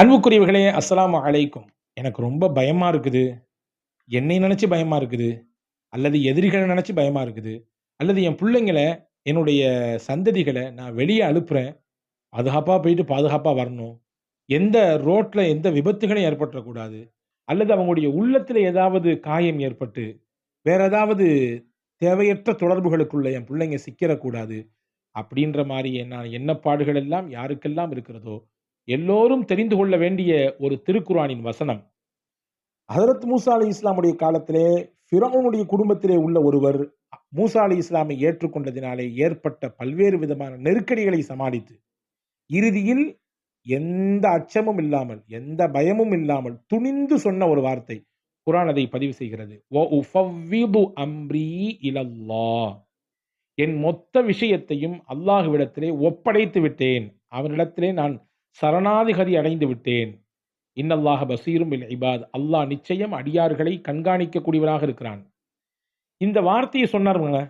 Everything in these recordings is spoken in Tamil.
அன்புக்குரியவர்களே அஸ்லாம் அலைக்கும். எனக்கு ரொம்ப பயமாக இருக்குது. என்னை நினச்சி பயமாக இருக்குது. அல்லது எதிரிகள நினச்சி பயமாக இருக்குது. அல்லது என் பிள்ளைங்களை என்னுடைய சந்ததிகளை நான் வெளியே அனுப்புகிறேன் பாதுகாப்பாக போயிட்டு பாதுகாப்பாக வரணும். எந்த ரோட்டில் எந்த விபத்துகளும் ஏற்பட்டுறக்கூடாது. அல்லது அவங்களுடைய உள்ளத்தில் ஏதாவது காயம் ஏற்பட்டு, வேற ஏதாவது தேவையற்ற தொடர்புகளுக்குள்ள என் பிள்ளைங்க சிக்கிறக்கூடாது. அப்படின்ற மாதிரி நான் எண்ணப்பாடுகள் எல்லாம் யாருக்கெல்லாம் இருக்கிறதோ, எல்லோரும் தெரிந்து கொள்ள வேண்டிய ஒரு திருக்குறானின் வசனம். ஹசரத் மூசா இஸ்லாமுடைய காலத்திலே ஃபிரோனுடைய குடும்பத்திலே உள்ள ஒருவர் மூசா இஸ்லாமை ஏற்றுக்கொண்டதினாலே ஏற்பட்ட பல்வேறு விதமான நெருக்கடிகளை சமாளித்து, இறுதியில் எந்த அச்சமும் இல்லாமல், எந்த பயமும் இல்லாமல் துணிந்து சொன்ன ஒரு வார்த்தை. குரான் அதை பதிவு செய்கிறது. என் மொத்த விஷயத்தையும் அல்லாஹ்விடத்திலே ஒப்படைத்து விட்டேன். அவனிடத்திலே நான் சரணாதிகதி அடைந்து விட்டேன். இன்னல்லாக பசீரும் இல் இபாத். அல்லாஹ் நிச்சயம் அடியார்களை கண்காணிக்கக்கூடியவனாக இருக்கிறான். இந்த வார்த்தையை சொன்னாருங்க.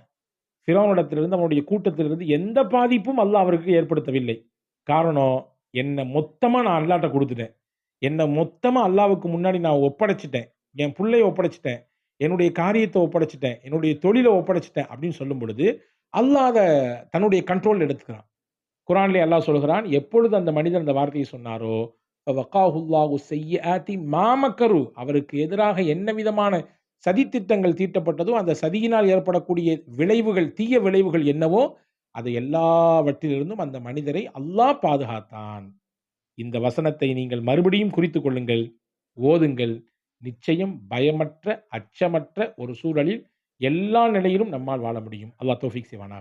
ஃபிரௌனிடத்திலிருந்து அவனுடைய கூட்டத்திலிருந்து எந்த பாதிப்பும் அல்லாஹ் அவருக்கு ஏற்படுத்தவில்லை. காரணம், என்னை மொத்தமாக நான் அல்லாட்ட கொடுத்துட்டேன் என்னை மொத்தமாக அல்லாவுக்கு முன்னாடி நான் ஒப்படைச்சிட்டேன் என் பிள்ளைய ஒப்படைச்சிட்டேன் என்னுடைய காரியத்தை ஒப்படைச்சிட்டேன் என்னுடைய தொழிலை ஒப்படைச்சிட்டேன் அப்படின்னு சொல்லும் பொழுது, அல்லாத தன்னுடைய கண்ட்ரோல் எடுத்துக்கிறான். குரான்லேயே அல்லாஹ் சொல்கிறான், எப்பொழுது அந்த மனிதன் அந்த வார்த்தையை சொன்னாரோ, வக்காஹுல்லாஹு செய்ய ஆத்தி மாமக்கரு அவருக்கு எதிராக என்ன விதமான சதித்திட்டங்கள் தீட்டப்பட்டதோ, அந்த சதியினால் ஏற்படக்கூடிய விளைவுகள், தீய விளைவுகள் என்னவோ, அதை எல்லாவற்றிலிருந்தும் அந்த மனிதரை அல்லாஹ் பாதுகாத்தான். இந்த வசனத்தை நீங்கள் மறுபடியும் குறித்து கொள்ளுங்கள். ஓதுங்கள். நிச்சயம் பயமற்ற, அச்சமற்ற ஒரு சூழலில் எல்லா நிலையிலும் நம்மால் வாழ முடியும். அல்லாஹ் தோஃபிக் செய்வானாக.